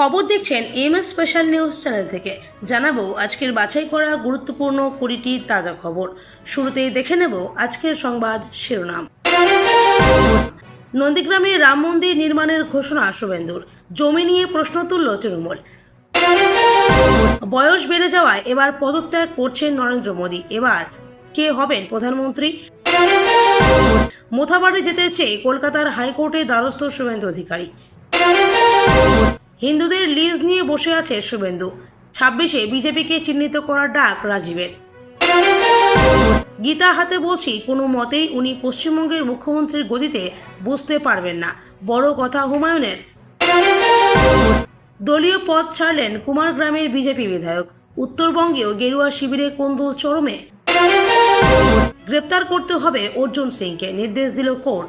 খবর দেখছেন M S special news channel থেকে। জানাব আজকের বাছাই করা গুরুত্বপূর্ণ কুড়িটি তাজা খবর। শুরুতেই দেখে নেব আজকের সংবাদ শিরোনাম। নন্দীগ্রামে রাম মন্দির নির্মাণের ঘোষণা শুভেন্দুর। জমি নিয়ে প্রশ্ন তুলল তৃণমূল। বয়স বেড়ে যাওয়ায় এবার পদত্যাগ করছেন নরেন্দ্র মোদী। এবার কে হবেন প্রধানমন্ত্রী? মোথাবাড়ি যেতে চেয়ে কলকাতার হাইকোর্টে দ্বারস্থ শুভেন্দু অধিকারী। হিন্দুদের লিজ নিয়ে বসে আছে শুভেন্দু। ছাব্বিশে বিজেপিকে চিহ্নিত করার ডাক রাজীবের। গীতা হাতে বলছি, কোনো মতেই উনি পশ্চিমবঙ্গের মুখ্যমন্ত্রীর গদিতে বসতে পারবেন না। বড় কথা হুমায়ুনের। দলীয় পদ ছাড়লেন কুমারগ্রামের বিজেপি বিধায়ক। উত্তরবঙ্গেও গেরুয়া শিবিরে কোন্দল চরমে। গ্রেপ্তার করতে হবে অর্জুন সিংকে, নির্দেশ দিল কোর্ট।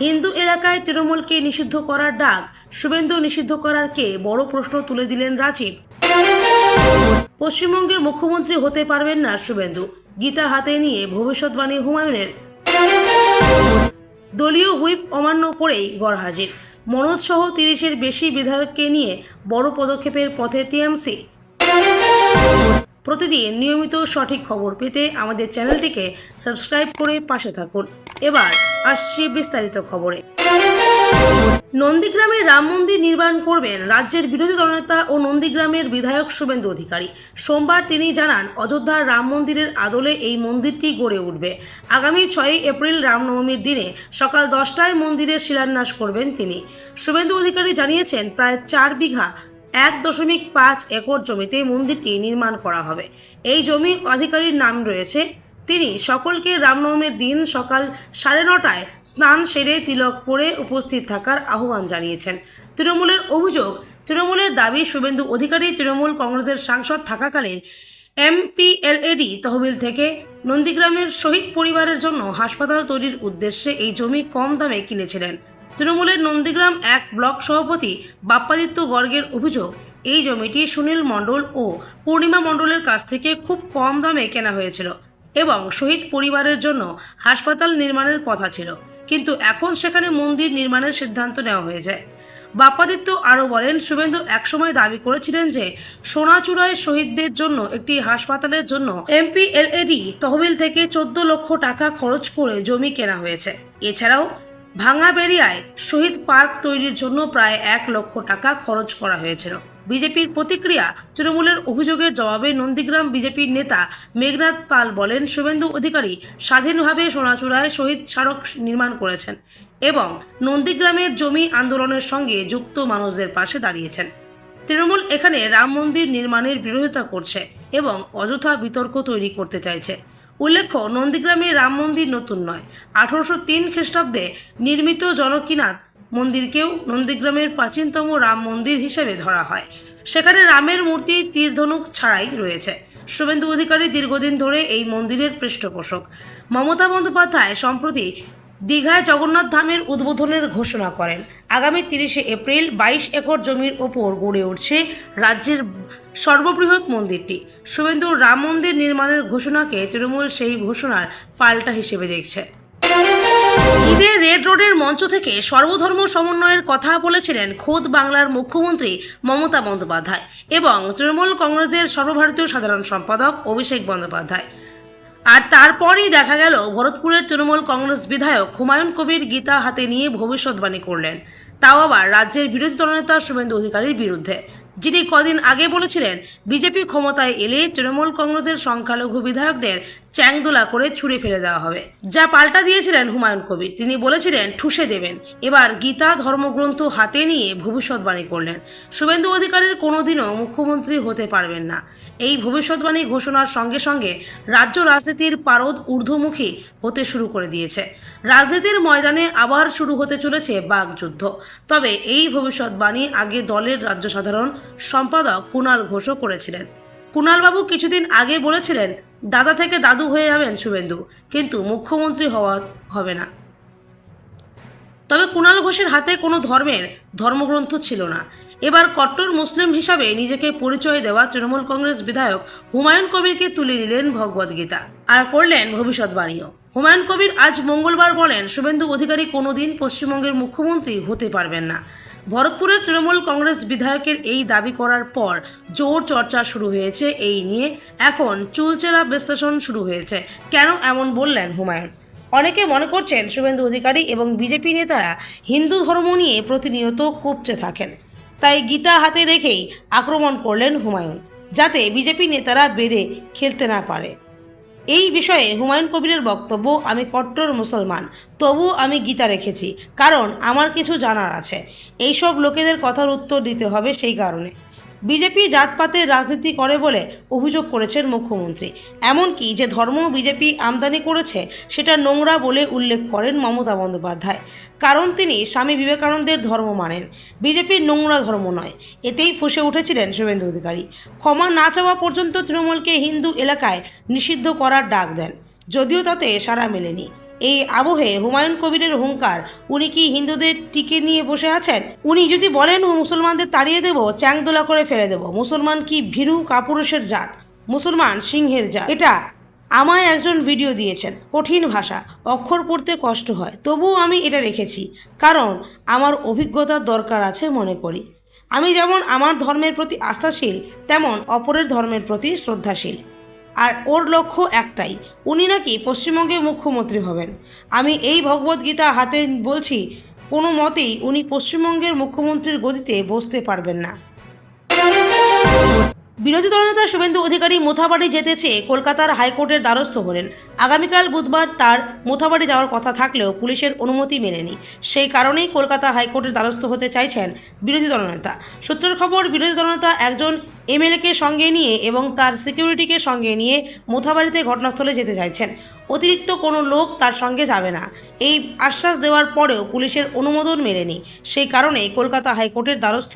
হিন্দু এলাকায় তৃণমূলকে নিষিদ্ধ করার ডাক শুভেন্দু নিষিদ্ধ করার কে বড় প্রশ্ন তুলে দিলেন রাজীব। পশ্চিমবঙ্গের মুখ্যমন্ত্রী হতে পারবেন না শুভেন্দু। গীতা হাতে নিয়ে ভবিষ্যৎবাণী হুমায়ুনের। দলীয় হুইপ অমান্য করেই গড় হাজির। মনোজ সহ তিরিশের বেশি বিধায়ককে নিয়ে বড় পদক্ষেপের পথে টিএমসি। প্রতিদিন নিয়মিত সঠিক খবর পেতে আমাদের চ্যানেলটিকে সাবস্ক্রাইব করে পাশে থাকুন। এবার আসছি বিস্তারিত খবরে। নন্দীগ্রামে রাম মন্দির নির্মাণ করবেন রাজ্যের বিরোধী দলনেতা ও নন্দীগ্রামের বিধায়ক শুভেন্দু অধিকারী। সোমবার তিনি জানান অযোধ্যার রাম মন্দিরের আদলে এই মন্দিরটি গড়ে উঠবে। আগামী ছয়ই এপ্রিল রামনবমীর দিনে সকাল দশটায় মন্দিরের শিলান্যাস করবেন তিনি। শুভেন্দু অধিকারী জানিয়েছেন, প্রায় চার বিঘা, এক দশমিক পাঁচ একর জমিতে মন্দিরটি নির্মাণ করা হবে। এই জমি অধিকারীর নাম রয়েছে তিনি সকলকে রামনবমীর দিন সকাল সাড়ে নটায় স্নান সেরে তিলক পরে উপস্থিত থাকার আহ্বান জানিয়েছেন। তৃণমূলের অভিযোগ, তৃণমূলের দাবি শুভেন্দু অধিকারী তৃণমূল কংগ্রেসের সাংসদ থাকাকালীন এমপিএলএডি তহবিল থেকে নন্দীগ্রামের শহীদ পরিবারের জন্য হাসপাতাল তৈরির উদ্দেশ্যে এই জমি কম দামে কিনেছিলেন। তৃণমূলের নন্দীগ্রাম এক ব্লক সভাপতি বাপ্পাদিত্য গর্গের অভিযোগ, এই জমিটি সুনীল মণ্ডল ও পূর্ণিমা মণ্ডলের কাছ থেকে খুব কম দামে কেনা হয়েছিল। এবং শহীদ পরিবারের জন্য হাসপাতাল নির্মাণের কথা ছিল। কিন্তু এখন সেখানে মন্দির নির্মাণের সিদ্ধান্ত নেওয়া হয়েছে বাপ্পাদিত্য আরও বলেন, শুভেন্দু একসময় দাবি করেছিলেন যে সোনাচূড়ায় শহীদদের জন্য একটি হাসপাতালের জন্য এমপিএলএডি তহবিল থেকে চোদ্দ লক্ষ টাকা খরচ করে জমি কেনা হয়েছে। এছাড়াও ভাঙাবেড়িয়ায় শহীদ পার্ক তৈরির জন্য প্রায় এক লক্ষ টাকা খরচ করা হয়েছিল। বিজেপির প্রতিক্রিয়া তৃণমূলের অভিযোগের জবাবে নন্দীগ্রাম বিজেপির নেতা মেঘনাথ পাল বলেন, শুভেন্দু অধিকারী স্বাধীনভাবে সোনাচূড়ায় শহীদ স্মারক নির্মাণ করেছেন এবং নন্দীগ্রামের জমি আন্দোলনের সঙ্গে যুক্ত মানুষদের পাশে দাঁড়িয়েছেন। তৃণমূল এখানে রাম মন্দির নির্মাণের বিরোধিতা করছে এবং অযথা বিতর্ক তৈরি করতে চাইছে। উল্লেখ্য, নন্দীগ্রামে রাম মন্দির নতুন নয়। আঠারোশো তিন খ্রিস্টাব্দে নির্মিত জনকীনাথ মন্দিরকেও নন্দীগ্রামের প্রাচীনতম রাম মন্দির হিসেবে ধরা হয়। সেখানে রামের মূর্তি, তীরধনুক ছাড়াই রয়েছে। শুভেন্দু অধিকারী দীর্ঘদিন ধরে এই মন্দিরের পৃষ্ঠপোষক। মমতা বন্দ্যোপাধ্যায় সম্প্রতি দীঘায় জগন্নাথ ধামের উদ্বোধনের ঘোষণা করেন। আগামী তিরিশে এপ্রিল বাইশ একর জমির ওপর গড়ে উঠছে রাজ্যের সর্ববৃহৎ মন্দিরটি। শুভেন্দুর রাম মন্দির নির্মাণের ঘোষণাকে তৃণমূল সেই ঘোষণার পাল্টা হিসেবে দেখছে। ঈদে রেড রোডের মঞ্চ থেকে সর্বধর্ম সমন্বয়ের কথা বলেছিলেন খোদ বাংলার মুখ্যমন্ত্রী মমতা বন্দ্যোপাধ্যায় এবং তৃণমূল কংগ্রেসের সর্বভারতীয় সাধারণ সম্পাদক অভিষেক বন্দ্যোপাধ্যায়। আর তারপরেই দেখা গেল, ভরতপুরের তৃণমূল কংগ্রেস বিধায়ক হুমায়ুন কবির গীতা হাতে নিয়ে ভবিষ্যৎবাণী করলেন। তাও আবার রাজ্যের বিরোধী দলনেতা শুভেন্দু অধিকারীর বিরুদ্ধে। যিনি কদিন আগে বলেছিলেন, বিজেপি ক্ষমতায় এলে তৃণমূল কংগ্রেসের সংখ্যালঘু বিধায়কদের চ্যাংদোলা করে ছুঁড়ে ফেলে দেওয়া হবে। যা পাল্টা দিয়েছিলেন হুমায়ুন কবির। তিনি বলেছিলেন, ঠুসে দেবেন। এবার গীতা ধর্মগ্রন্থ হাতে নিয়ে ভবিষ্যৎবাণী করলেন। শুভেন্দু অধিকারীর কোনোদিনও মুখ্যমন্ত্রী হতে পারবেন না। এই ভবিষ্যৎবাণী ঘোষণার সঙ্গে সঙ্গে রাজ্য রাজনীতির পারদ ঊর্ধ্বমুখী হতে শুরু করে দিয়েছে। রাজনীতির ময়দানে আবার শুরু হতে চলেছে বাগযুদ্ধ তবে এই ভবিষ্যৎবাণী আগে দলের রাজ্য সাধারণ সম্পাদক কুণাল ঘোষও করেছিলেন। কুণালবাবু কিছুদিন আগে বলেছিলেন, দাদা থেকে দাদু হয়ে যাবেন শুভেন্দু, কিন্তু মুখ্যমন্ত্রী হওয়া হবে না। তবে কুণাল ঘোষের হাতে কোনো ধর্মের ধর্মগ্রন্থ ছিল না। এবার কট্টর মুসলিম হিসাবে নিজেকে পরিচয় দেওয়া তৃণমূল কংগ্রেস বিধায়ক হুমায়ুন কবিরকে তুলে নিলেন ভগবদ্গীতা আর করলেন ভবিষ্যৎবাণীও হুমায়ুন কবির আজ মঙ্গলবার বলেন, শুভেন্দু অধিকারী কোনোদিন পশ্চিমবঙ্গের মুখ্যমন্ত্রী হতে পারবেন না। ভরতপুরের তৃণমূল কংগ্রেস বিধায়কের এই দাবি করার পর জোর চর্চা শুরু হয়েছে এই নিয়ে। এখন চুলচেরা বিশ্লেষণ শুরু হয়েছে। কেন এমন বললেন হুমায়ুন? অনেকে মনে করছেন শুভেন্দু অধিকারী এবং বিজেপি নেতারা হিন্দু ধর্ম নিয়ে প্রতিনিয়ত কুপচে থাকেন। তাই গীতা হাতে রেখেই আক্রমণ করলেন হুমায়ুন, যাতে বিজেপি নেতারা বেড়ে খেলতে না পারে। এই বিষয়ে হুমায়ুন কবিরের বক্তব্য, আমি কট্টর মুসলমান, তবু আমি গীতা রেখেছি, কারণ আমার কিছু জানার আছে। এইসব লোকেদের কথার উত্তর দিতে হবে সেই কারণে। বিজেপি জাতপাতের রাজনীতি করে বলে অভিযোগ করেছেন মুখ্যমন্ত্রী। এমনকি যে ধর্ম বিজেপি আমদানি করেছে, সেটা নোংরা বলে উল্লেখ করেন মমতা বন্দ্যোপাধ্যায়। কারণ তিনি স্বামী বিবেকানন্দের ধর্ম মানেন। বিজেপির নোংরা ধর্ম নয়। এতেই ফুসে উঠেছিলেন শুভেন্দু অধিকারী। ক্ষমা না চাওয়া পর্যন্ত তৃণমূলকে হিন্দু এলাকায় নিষিদ্ধ করার ডাক দেন। যদিও তাতে সাড়া মেলেনি। এই আবহে হুমায়ুন কবিরের হুঙ্কার, উনি কি হিন্দুদের টিকে নিয়ে বসে আছেন? উনি যদি বলেন মুসলমানদের তাড়িয়ে দেব, চ্যাংদোলা করে ফেলে দেব। মুসলমান কি ভীরু কাপুরুষের জাত? মুসলমান সিংহের জাত। এটা আমায় একজন ভিডিও দিয়েছেন, কঠিন ভাষা, অক্ষর পড়তে কষ্ট হয়। তবুও আমি এটা রেখেছি, কারণ আমার অভিজ্ঞতার দরকার আছে মনে করি। আমি যেমন আমার ধর্মের প্রতি আস্থাশীল, তেমন অপরের ধর্মের প্রতি শ্রদ্ধাশীল। আর ওর লক্ষ্য একটাই, উনি নাকি পশ্চিমবঙ্গের মুখ্যমন্ত্রী হবেন। আমি এই ভগবদ্গীতা হাতে বলছি, কোনো মতেই উনি পশ্চিমবঙ্গের মুখ্যমন্ত্রীর গদিতে বসতে পারবেন না। বিরোধী দলনেতা শুভেন্দু অধিকারী মোথাবাড়ি যেতে চেয়ে কলকাতার হাইকোর্টের দ্বারস্থ হলেন। আগামীকাল বুধবার তার মোথাবাড়ি যাওয়ার কথা থাকলেও পুলিশের অনুমতি মেলেনি। সেই কারণেই কলকাতা হাইকোর্টের দ্বারস্থ হতে চাইছেন বিরোধী দলনেতা সূত্রের খবর, বিরোধী দলনেতা একজন এমএলএকে সঙ্গে নিয়ে এবং তার সিকিউরিটিকে সঙ্গে নিয়ে মোথাবাড়িতে ঘটনাস্থলে যেতে চাইছেন। অতিরিক্ত কোনো লোক তার সঙ্গে যাবে না। এই আশ্বাস দেওয়ার পরেও পুলিশের অনুমোদন মেলেনি। সেই কারণেই কলকাতা হাইকোর্টের দ্বারস্থ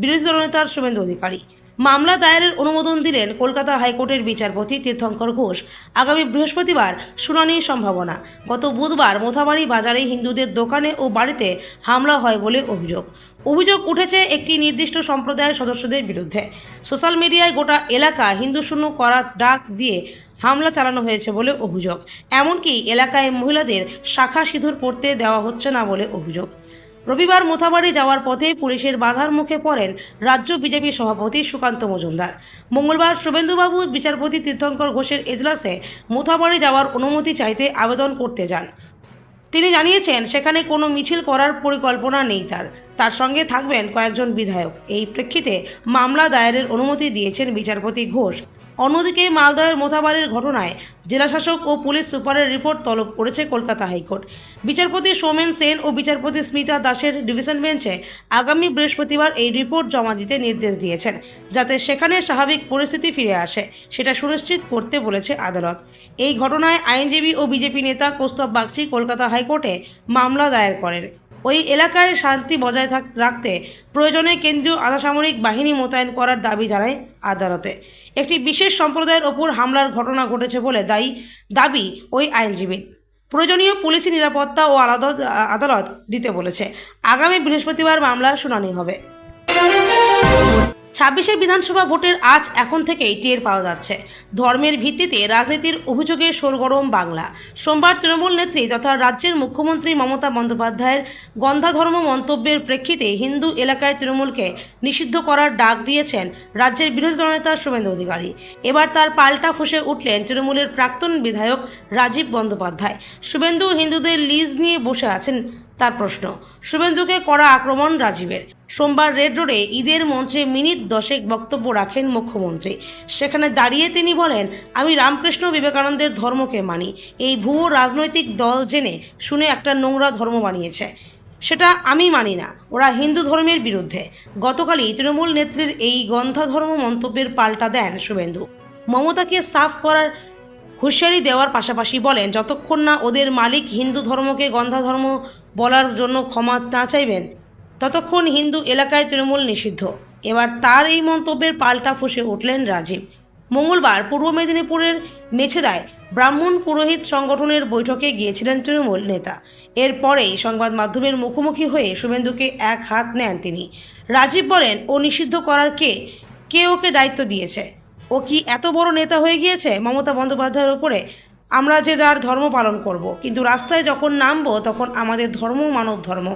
বিরোধী দলনেতার শুভেন্দু অধিকারী। মামলা দায়েরের অনুমোদন দিলেন কলকাতা হাইকোর্টের বিচারপতি তীর্থঙ্কর ঘোষ। আগামী বৃহস্পতিবার শুনানির সম্ভাবনা। গত বুধবার মোথাবাড়ি বাজারে হিন্দুদের দোকানে ও বাড়িতে হামলা হয় বলে অভিযোগ। অভিযোগ উঠেছে একটি নির্দিষ্ট সম্প্রদায়ের সদস্যদের বিরুদ্ধে। সোশ্যাল মিডিয়ায় গোটা এলাকা হিন্দু শূন্য করার ডাক দিয়ে হামলা চালানো হয়েছে বলে অভিযোগ। এমনকি এলাকায় মহিলাদের শাখা সিঁদুর পরতে দেওয়া হচ্ছে না বলে অভিযোগ। রবিবার মোথাবাড়ি যাওয়ার পথে পুলিশের বাধার মুখে পড়েন রাজ্য বিজেপি সভাপতি সুকান্ত মজুমদার। মঙ্গলবার শুভেন্দুবাবু, বিচারপতি তীর্থঙ্কর ঘোষের এজলাসে মোথাবাড়ি যাওয়ার অনুমতি চাইতে আবেদন করতে যান। তিনি জানিয়েছেন, সেখানে কোনো মিছিল করার পরিকল্পনা নেই তার। তার সঙ্গে থাকবেন কয়েকজন বিধায়ক। এই প্রেক্ষিতে মামলা দায়েরের অনুমতি দিয়েছেন বিচারপতি ঘোষ। অন্যদিকে মালদহের মোথাবাড়ির ঘটনায় জেলাশাসক ও পুলিশ সুপারের রিপোর্ট তলব করেছে কলকাতা হাইকোর্ট। বিচারপতি সৌমেন সেন ও বিচারপতি স্মিতা দাসের ডিভিশন বেঞ্চে আগামী বৃহস্পতিবার এই রিপোর্ট জমা দিতে নির্দেশ দিয়েছেন, যাতে সেখানে স্বাভাবিক পরিস্থিতি ফিরে আসে, সেটা সুনিশ্চিত করতে বলেছে আদালত। এই ঘটনায় আইনজীবী ও বিজেপি নেতা কৌস্তব বাগচি কলকাতা হাইকোর্টে মামলা দায়ের করেন। ওই এলাকায় শান্তি বজায় থাক, রাখতে প্রয়োজনে কেন্দ্রীয় আধাসামরিক বাহিনী মোতায়েন করার দাবি জানায় আদালতে। একটি বিশেষ সম্প্রদায়ের ওপর হামলার ঘটনা ঘটেছে বলে দায়ী, দাবি ওই আইনজীবীর প্রয়োজনীয় পুলিশি নিরাপত্তা ও আলাদা আদালত দিতে বলেছে। আগামী বৃহস্পতিবার মামলার শুনানি হবে। ছাব্বিশে বিধানসভা ভোটের আজ এখন থেকেই টের পাওয়া যাচ্ছে। ধর্মের ভিত্তিতে রাজনীতির অভিযোগে সরগরম বাংলা। সোমবার তৃণমূল নেত্রী তথা রাজ্যের মুখ্যমন্ত্রী মমতা বন্দ্যোপাধ্যায়ের গন্ধাধর্ম মন্তব্যের প্রেক্ষিতে হিন্দু এলাকায় তৃণমূলকে নিষিদ্ধ করার ডাক দিয়েছেন রাজ্যের বিরোধী দলনেতা শুভেন্দু অধিকারী। এবার তার পাল্টা ফুসে উঠলেন তৃণমূলের প্রাক্তন বিধায়ক রাজীব বন্দ্যোপাধ্যায়। শুভেন্দু হিন্দুদের লিজ নিয়ে বসে আছেন তার প্রশ্ন, শুভেন্দুকে কড়া আক্রমণ রাজীবের। সোমবার রেড রোডে ঈদের মঞ্চে মিনিট দশেক বক্তব্য রাখেন মুখ্যমন্ত্রী। সেখানে দাঁড়িয়ে তিনি বলেন, আমি রামকৃষ্ণ বিবেকানন্দের ধর্মকে মানি। এই ভুয়ো রাজনৈতিক দল জেনে শুনে একটা নোংরা ধর্ম বানিয়েছে। সেটা আমি মানি না। ওরা হিন্দু ধর্মের বিরুদ্ধে। গতকালই তৃণমূল নেত্রীর এই গন্ধাধর্ম মন্তব্যের পাল্টা দেন শুভেন্দু। মমতাকে সাফ করার হুঁশিয়ারি দেওয়ার পাশাপাশি বলেন, যতক্ষণ না ওদের মালিক হিন্দু ধর্মকে গন্ধা ধর্ম বলার জন্য ক্ষমা না চাইবেন, ততক্ষণ হিন্দু এলাকায় তৃণমূল নিষিদ্ধ। এবার তার এই মন্তব্যের পাল্টা ফুসে উঠলেন রাজীব। মঙ্গলবার পূর্ব মেদিনীপুরের মেছেদায় ব্রাহ্মণ পুরোহিত সংগঠনের বৈঠকে গিয়েছিলেন তৃণমূল নেতা। এরপরেই সংবাদ মাধ্যমের মুখোমুখি হয়ে শুভেন্দুকে এক হাত নেন তিনি। রাজীব বলেন, ও নিষিদ্ধ করার কে? কে ওকে দায়িত্ব দিয়েছে? ও কি এত বড় নেতা হয়ে গিয়েছে? মমতা বন্দ্যোপাধ্যায়ের উপরে আমরা যে যার ধর্ম পালন করব। কিন্তু রাস্তায় যখন নামবো, তখন আমাদের ধর্ম মানব ধর্ম।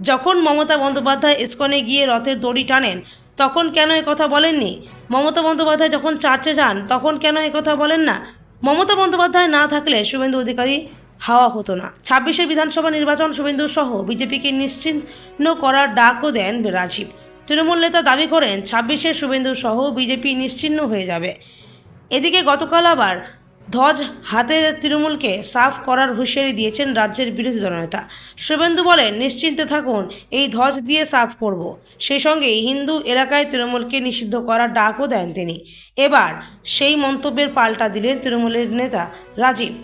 যখন মমতা বন্দ্যোপাধ্যায় ইস্কনে গিয়ে রথের দড়ি টানেন, তখন কেন কথা বলেননি? মমতা বন্দ্যোপাধ্যায় যখন চার্চে যান, তখন কেন কথা বলেন না? মমতা বন্দ্যোপাধ্যায় না থাকলে শুভেন্দু অধিকারী হাওয়া হতো না। ছাব্বিশের বিধানসভা নির্বাচন শুভেন্দু সহ বিজেপিকে নিশ্চিহ্ন করার ডাকও দেন রাজীব। তৃণমূল নেতা দাবি করেন ছাব্বিশে শুভেন্দু সহ বিজেপি নিশ্চিহ্ন হয়ে যাবে। এদিকে গতকাল আবার ধ্বজ হাতে তৃণমূলকে সাফ করার হুঁশিয়ারি দিয়েছেন রাজ্যের বিরোধী দলনেতা। শুভেন্দু বলেন, নিশ্চিন্তে থাকুন, এই ধ্বজ দিয়ে সাফ করব। সেই সঙ্গে হিন্দু এলাকায় তৃণমূলকে নিষিদ্ধ করার ডাকও দেন তিনি। এবার সেই মন্তব্যের পাল্টা দিলেন তৃণমূলের নেতা রাজীব।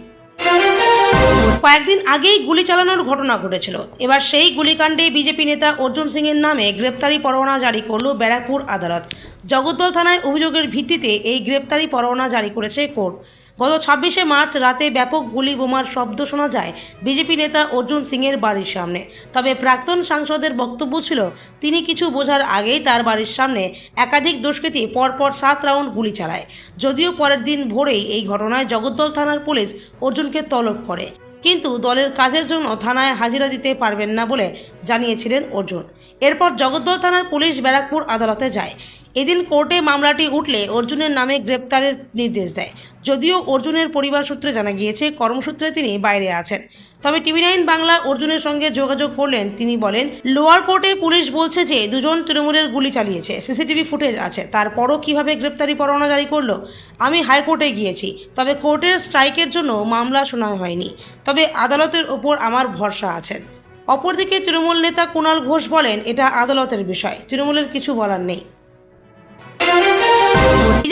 কয়েকদিন আগেই গুলি চালানোর ঘটনা ঘটেছিল। এবার সেই গুলিকাণ্ডে বিজেপি নেতা অর্জুন সিংয়ের নামে গ্রেপ্তারি পরোয়ানা জারি করল ব্যারাকপুর আদালত। জগদ্দল থানায় অভিযোগের ভিত্তিতে এই গ্রেপ্তারি পরোয়ানা জারি করেছে কোর্ট। গত ছাব্বিশে মার্চ রাতে ব্যাপক গুলি বোমার শব্দ শোনা যায় বিজেপি নেতা অর্জুন সিংয়ের বাড়ির সামনে। তবে প্রাক্তন সাংসদের বক্তব্য ছিল, তিনি কিছু বোঝার আগেই তার বাড়ির সামনে একাধিক দুষ্কৃতী পরপর সাত রাউন্ড গুলি চালায়। যদিও পরের দিন ভোরেই এই ঘটনায় জগদ্দল থানার পুলিশ অর্জুনকে তলব করে। কিন্তু দলের কাজের জন্য থানায় হাজিরা দিতে পারবেন না বলে জানিয়েছিলেন অর্জুন। এরপর জগদ্দল থানার পুলিশ ব্যারাকপুর আদালতে যায়। এদিন কোর্টে মামলাটি উঠলে অর্জুনের নামে গ্রেপ্তারের নির্দেশ দেয়। যদিও অর্জুনের পরিবার সূত্রে জানা গিয়েছে, কর্মসূত্রে তিনি বাইরে আছেন। তবে টিভি নাইন বাংলা অর্জুনের সঙ্গে যোগাযোগ করলেন। তিনি বলেন, লোয়ার কোর্টে পুলিশ বলছে যে দুজন তৃণমূলের গুলি চালিয়েছে, সিসিটিভি ফুটেজ আছে। তারপরও কীভাবে গ্রেপ্তারি পরোয়ানা জারি করল, আমি হাইকোর্টে গিয়েছি। তবে কোর্টের স্ট্রাইকের জন্য মামলা শোনা হয়নি। তবে আদালতের ওপর আমার ভরসা আছেন অপরদিকে তৃণমূল নেতা কুণাল ঘোষ বলেন, এটা আদালতের বিষয়। তৃণমূলের কিছু বলার নেই।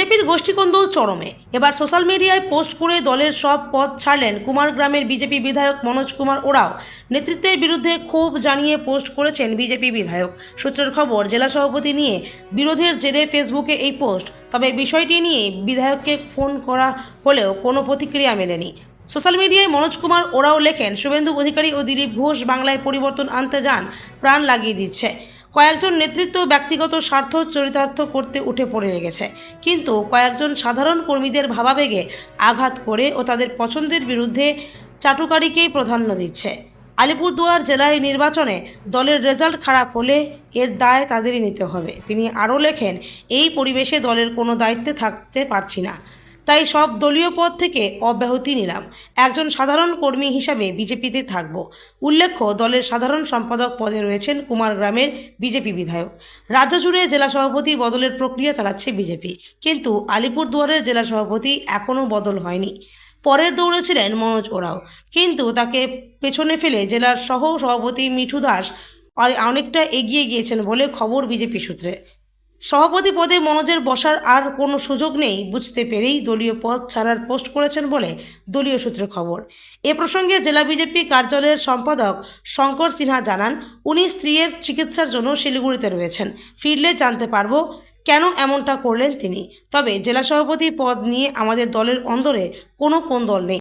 বিজেপির গোষ্ঠীকন্দল চরমে। এবার সোশ্যাল মিডিয়ায় পোস্ট করে দলের সব পদ ছাড়লেন কুমারগ্রামের বিজেপি বিধায়ক মনোজ কুমার ওরাও। নেতৃত্বের বিরুদ্ধে ক্ষোভ জানিয়ে পোস্ট করেছেন বিজেপি বিধায়ক। সূত্রের খবর, জেলা সভাপতি নিয়ে বিরোধের জেরে ফেসবুকে এই পোস্ট। তবে বিষয়টি নিয়ে বিধায়ককে ফোন করা হলেও কোনো প্রতিক্রিয়া মেলেনি। সোশ্যাল মিডিয়ায় মনোজ কুমার ওরাও লেখেন, শুভেন্দু অধিকারী ও দিলীপ ঘোষ বাংলায় পরিবর্তন আনতে যান, প্রাণ লাগিয়ে দিচ্ছে। কয়েকজন নেতৃত্ব ব্যক্তিগত স্বার্থ চরিতার্থ করতে উঠে পড়ে লেগেছে। কিন্তু কয়েকজন সাধারণ কর্মীদের ভাবাবেগে আঘাত করে ও তাদের পছন্দের বিরুদ্ধে চাটুকারিকেই প্রাধান্য দিচ্ছে। আলিপুরদুয়ার জেলায় নির্বাচনে দলের রেজাল্ট খারাপ হলে এর দায় তাদেরই নিতে হবে। তিনি আরও লেখেন, এই পরিবেশে দলের কোনো দায়িত্বে থাকতে পারছি না। তাই সব দলীয় পদ থেকে অব্যাহতি নিলাম। একজন সাধারণ কর্মী হিসাবে বিজেপিতে থাকব। উল্লেখ্য, দলের সাধারণ সম্পাদক পদে রয়েছেন কুমারগ্রামের বিজেপি বিধায়ক। রাজ্য জুড়ে জেলা সভাপতি বদলের প্রক্রিয়া চালাচ্ছে বিজেপি। কিন্তু আলিপুরদুয়ারের জেলা সভাপতি এখনও বদল হয়নি। পরের দৌড়ে ছিলেন মনোজ ওরাও। কিন্তু তাকে পেছনে ফেলে জেলার সহ সভাপতি মিঠু দাস অনেকটা এগিয়ে গিয়েছেন বলে খবর বিজেপি সূত্রে। সভাপতি পদে মনোজের বসার আর কোনো সুযোগ নেই, বুঝতে পেরেই দলীয় পদ ছাড়ার পোস্ট করেছেন বলে দলীয় সূত্রে খবর। এ প্রসঙ্গে জেলা বিজেপি কার্যালয়ের সম্পাদক শঙ্কর সিনহা জানান, উনি স্ত্রীর চিকিৎসার জন্য শিলিগুড়িতে রয়েছেন। ফিরলে জানতে পারব কেন এমনটা করলেন তিনি। তবে জেলা সভাপতি পদ নিয়ে আমাদের দলের অন্দরে কোনো কোন দল নেই।